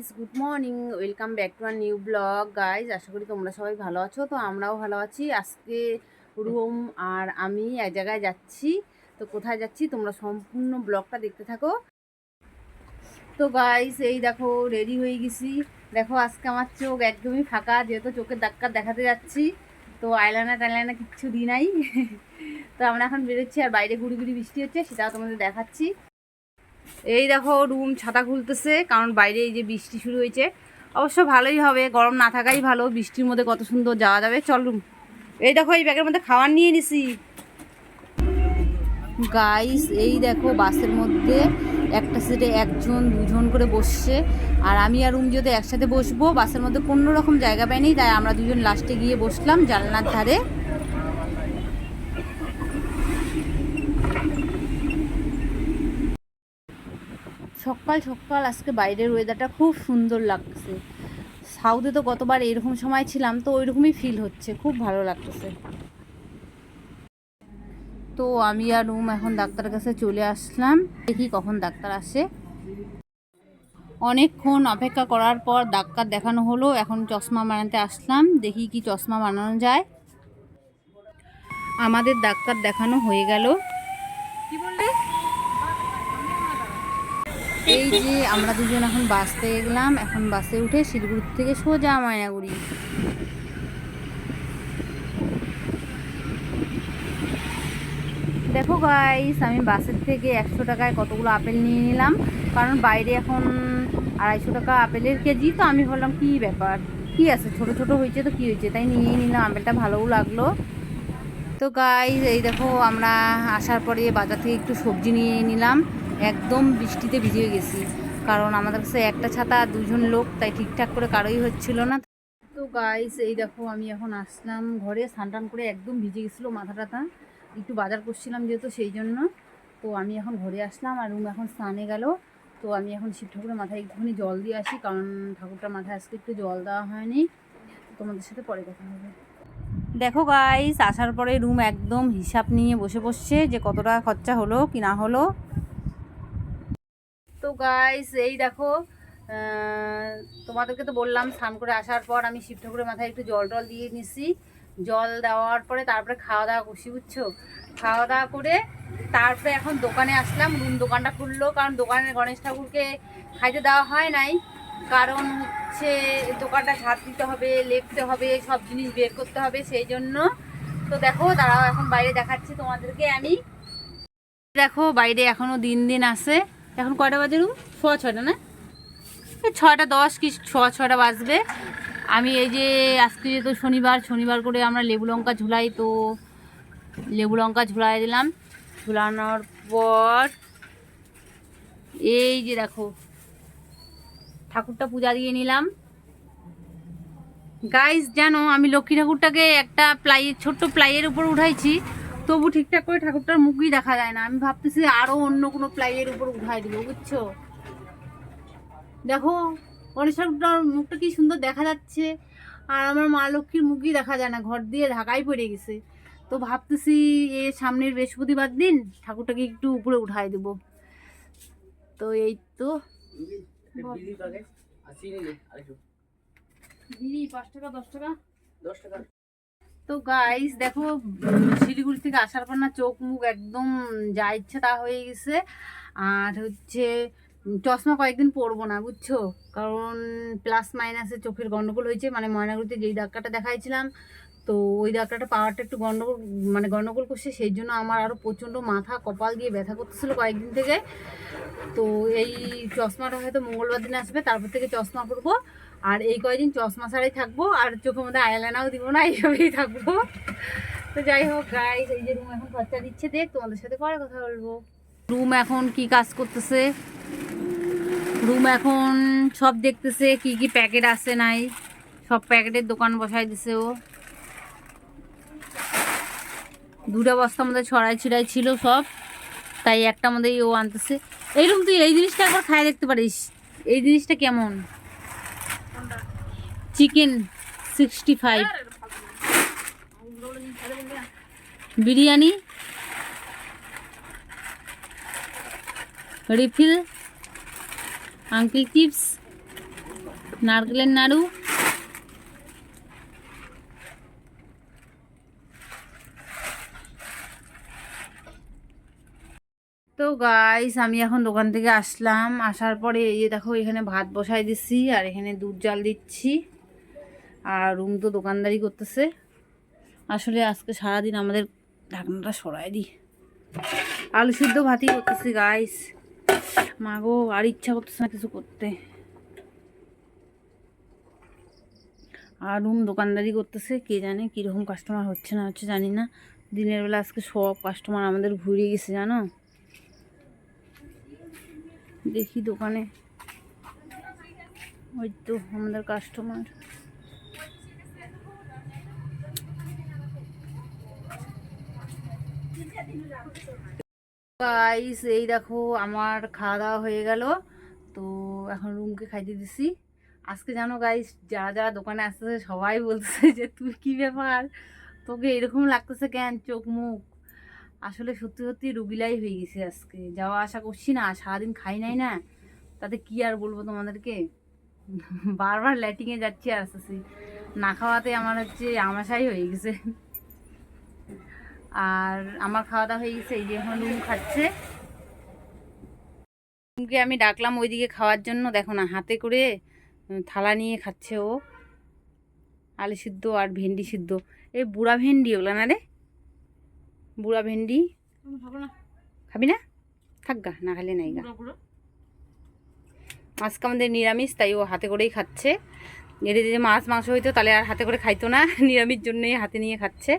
Guys good morning welcome back to our new blog guys আশা করি তোমরা সবাই ভালো আছো, তো আমরাও ভালো আছি। আজকে রুম আর আমি এক জায়গায় যাচ্ছি। তো কোথায় যাচ্ছি? তোমরা সম্পূর্ণ ব্লগটা দেখতে থাকো। তো গাইস এই দেখো রেডি হয়ে গেছি। দেখো, আজকে আমার চোখ একদমই ফাঁকা, যেহেতু চোখের ডাক্তার দেখাতে যাচ্ছি। তো আইলানা টাইলানা কিচ্ছু দিই নাই। তো আমরা এখন বেরোচ্ছি আর বাইরে গুড়ি গুড়ি বৃষ্টি হচ্ছে, সেটাও তোমাদের দেখাচ্ছি। এই দেখো রুম ছাতা খুলতেছে, কারণ বাইরে এই যে বৃষ্টি শুরু হয়েছে। অবশ্য ভালোই হবে, গরম না থাকাই ভালো, বৃষ্টির মধ্যে কত সুন্দর যাওয়া যাবে। চল রুম। এই দেখো, এই ব্যাগের মধ্যে খাবার নিয়ে নিছি। গাইস এই দেখো, বাসের মধ্যে একটা সিটে একজন, দুজন করে বসছে। আর আমি আর রুম যদি একসাথে বসবো, বাসের মধ্যে কোনো রকম জায়গা পাইনি তাই আমরা দুজন লাস্টে গিয়ে বসলাম জানলার ধারে। সকাল সকাল আজকে বাইরের ওয়েদারটা খুব সুন্দর লাগছে। সাউথে তো গতবার এরকম সময় ছিলাম, তো ওইরকমই ফিল হচ্ছে, খুব ভালো লাগতেছে। তো আমি আর রুম এখন ডাক্তারের কাছে চলে আসলাম, দেখি কখন ডাক্তার আসে। অনেকক্ষণ অপেক্ষা করার পর ডাক্তার দেখানো হলো, এখন চশমা বানাতে আসলাম, দেখি কি চশমা বানানো যায়। আমাদের ডাক্তার দেখানো হয়ে গেল। কি বললে? এই যে আমরা দুজন এখন বাস পেয়ে গেলাম, এখন বাসে উঠে শিলিগুড়ি থেকে সোজা ময়নাগুড়ি। দেখো গাইস আমি বাসের থেকে একশো টাকায় কতগুলো আপেল নিয়ে নিলাম, কারণ বাইরে এখন আড়াইশো টাকা আপেলের কেজি, তো আমি ভাবলাম কী ব্যাপার? কি আছে? ছোট ছোট হয়েছে তো কী হয়েছে? তাই নিয়েই নিলাম, আপেলটা ভালোও লাগল। তো গাইস এই দেখো আমরা আসার পরে বাজার থেকে একটু সবজি নিয়ে নিলাম। একদম বৃষ্টিতে ভিজে গেছি। কারণ আমাদের কাছে একটা ছাতা, দুজন লোক, তাই ঠিকঠাক করে কারোই হচ্ছিল না। তো গাইস এই দেখো, আমি এখন আসলাম ঘরে, স্নান করে একদম ভিজে গেছিল মাথা টাথা একটু বাজার করছিলাম যেহেতু সেই জন্য। তো আমি এখন ঘরে আসলাম আর রুম এখন স্নানে গেল। তো আমি এখন শিব ঠাকুরের মাথায় একটুখানি জল দিয়ে আসি, কারণ ঠাকুরটার মাথায় আজকে একটু জল দেওয়া হয়নি। তোমাদের সাথে পরে কথা হবে। দেখো গাইস আসার পরে রুম একদম হিসাব নিয়ে বসে বসছে যে কত টাকা খরচা হলো কি না হলো। গাইস এই দেখো তোমাদেরকে তো বললাম স্নান করে আসার পর আমি শিব ঠাকুরের মাথায় একটু জল টল দিয়ে নিছি। জল দেওয়ার পরে তারপরে খাওয়া দাওয়া করছি, বুঝছ? খাওয়া দাওয়া করে তারপরে এখন দোকানে আসলাম রুম দোকানটা খুললো, কারণ দোকানে গণেশ ঠাকুরকে খাইতে দেওয়া হয় নাই। কারণ হচ্ছে দোকানটা ঝাঁট দিতে হবে, লেপতে হবে, সব জিনিস বের করতে হবে, সেই জন্য। তো দেখো দাঁড়াও এখন বাইরে দেখাচ্ছি তোমাদেরকে। আমি দেখো, বাইরে এখনও দিন দিন আছে। এখন কয়টা বাজে রুম? সোয়া ছয়টা, না? ছয়টা দশ কি সোয়া ছয়টা বাজবে। আমি এই যে আজকে যেহেতু শনিবার শনিবার করে আমরা লেবু লঙ্কা ঝুলাই, তো লেবু লঙ্কা ঝুলাই দিলাম। ঝুলানোর পর এই যে দেখো, ঠাকুরটা পূজা দিয়ে নিলাম। গাইস জানো, আমি লক্ষ্মী ঠাকুরটাকে একটা প্লাইয়ের ছোট্ট প্লাইয়ের উপর উঠাইছি। তবু ঠিকঠাক করে ঠাকুরটার মুখই দেখা যায় না। আমি ভাবতেছি আরও অন্য কোনো প্লাইয়ের উপর উঠাই দিব বুঝছ? দেখো গণেশ ঠাকুরটার মুখটা কি সুন্দর দেখা যাচ্ছে আর আমার মা লক্ষ্মীর মুখই দেখা যায় না ঘর দিয়ে ঢাকাই পড়ে গেছে। তো ভাবতেছি এ সামনের বৃহস্পতিবার দিন ঠাকুরটাকে একটু উপরে উঠাই দেব। তো এই তো। দিদি পাঁচ টাকা? দশ টাকা। তো গাইস দেখো, শিলিগুড়ি থেকে আসার পর না চোখ মুখ একদম যা ইচ্ছা তা হয়ে গেছে। আর হচ্ছে, চশমা কয়েকদিন পরবো না, বুঝছ? কারণ প্লাস মাইনাসে চোখের গন্ডগোল হয়েছে মানে ময়নাগুড়িতে যেই ডাক্তারটা দেখাইছিলাম তো ওই ডাক্তারটা পাওয়ারটা একটু গন্ডগোল মানে গন্ডগোল করছে, সেই জন্য আমার আরও প্রচণ্ড মাথা কপাল দিয়ে ব্যথা করতেছিল কয়েকদিন থেকে। তো এই চশমাটা হয়তো মঙ্গলবার দিন আসবে, তারপর থেকে চশমা পরবো। আর এই কয়দিন চশমা ছাড়াই থাকব, আর চোখের মধ্যে আয়ালানাও দিব না, এইভাবেই থাকব। তো যাই হোক গাই এই যে রুম এখন খরচা দিচ্ছে, দেখ তোমাদের সাথে পরে কথা বলব। রুম এখন কি কাজ করতেছে? রুম এখন সব দেখতেছে, কি কি প্যাকেট আছে নাই? সব প্যাকেটের দোকান বসাই দিছে ও। দুটা বস্তা মধ্যে ছড়াই ছিড়াই ছিল সব, তাই একটা মধ্যেই ও আনতেছে। এইরকম তুই এই জিনিসটা একবার খাই দেখতে পারিস। এই জিনিসটা কেমন? Chicken sixty five biryani. Refill. Uncle chips নারকেলের নাড়ু। তো গাইস আমি এখন দোকান থেকে আসলাম। আসার পরে এই দেখো, এখানে ভাত বসাই দিচ্ছি আর এখানে দুধ জাল দিচ্ছি। আর রুম তো দোকানদারি করতেছে। আসলে আজকে সারাদিন আমাদের ঢাকনাটা সরাই দিই। আলু সিদ্ধ ভাতই করতেছি গাইস মাগো, আর ইচ্ছা করতেছে না কিছু করতে। আর রুম দোকানদারি করতেছে, কে জানে কীরকম কাস্টমার হচ্ছে না হচ্ছে জানি না। দিনের বেলা আজকে সব কাস্টমার আমাদের ঘুরে গেছে, জানো? দেখি দোকানে। ওই তো আমাদের কাস্টমার গাইস এই দেখো, আমার খাওয়া দাওয়া হয়ে গেল। তো এখন রুমকে খাইতে দিছি। আজকে জানো গাইস যারা যারা দোকানে আসতেছে সবাই বলতেছে যে তুই কি ব্যাপার? তোকে এরকম লাগতেছে কেন? চোখ মুখ? আসলে সত্যি সত্যি রুগিলাই হয়ে গেছে আজকে। যাওয়া আসা করছি না, সারাদিন খাই নাই না। তাতে কি আর বলব তোমাদেরকে? বারবার ল্যাটিংয়ে যাচ্ছি আর আসতেছি। না খাওয়াতে আমার হচ্ছে আমাশাই হয়ে গেছে। আর আমার খাওয়া দাওয়া হয়ে গেছে, এই যে এখন রুম খাচ্ছে। রুমকে আমি ডাকলাম ওইদিকে খাওয়ার জন্য। দেখো না, হাতে করে থালা নিয়ে খাচ্ছে ও। আলু সিদ্ধ আর ভেন্ডি সিদ্ধ। এই বুড়া ভেন্ডি ওগুলো না রে? বুড়া ভেন্ডি। খাবি না। থাক গা না খালে নাই গা। আজকে আমাদের নিরামিষ তাই ও হাতে করেই খাচ্ছে। এটা যদি মাছ মাংস হইতো তাহলে আর হাতে করে খাইতো না। নিরামিষ জন্যই হাতে নিয়ে খাচ্ছে।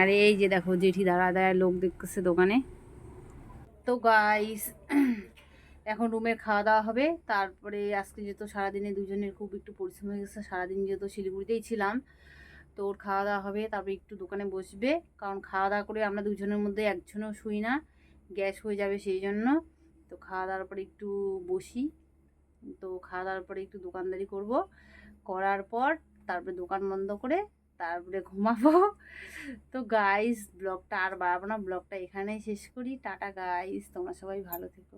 আর এই যে দেখো জেঠি দাঁড়া দাঁড়ায় লোক দেখতেছে দোকানে। তো গাইস এখন রুমের খাওয়া দাওয়া হবে। তারপরে আজকে যেহেতু সারাদিনে দুজনের খুব একটু পরিশ্রম হয়ে গেছে সারাদিন যেহেতু শিলিগুড়িতেই ছিলাম তো ওর খাওয়া দাওয়া হবে, তারপরে একটু দোকানে বসবে। কারণ খাওয়া দাওয়া করে আমরা দুজনের মধ্যে একজনও শুই না, গ্যাস হয়ে যাবে সেই জন্য তো খাওয়া দাওয়ার পরে একটু বসি, তো খাওয়া দাওয়ার পরে একটু দোকানদারি করব। করার পর তারপরে দোকান বন্ধ করে তারপরে ঘুমাবো। তো গাইস ব্লগটা আর বাড়াবো না, ব্লগটা এখানেই শেষ করি। টাটা গাইস তোমরা সবাই ভালো থেকো।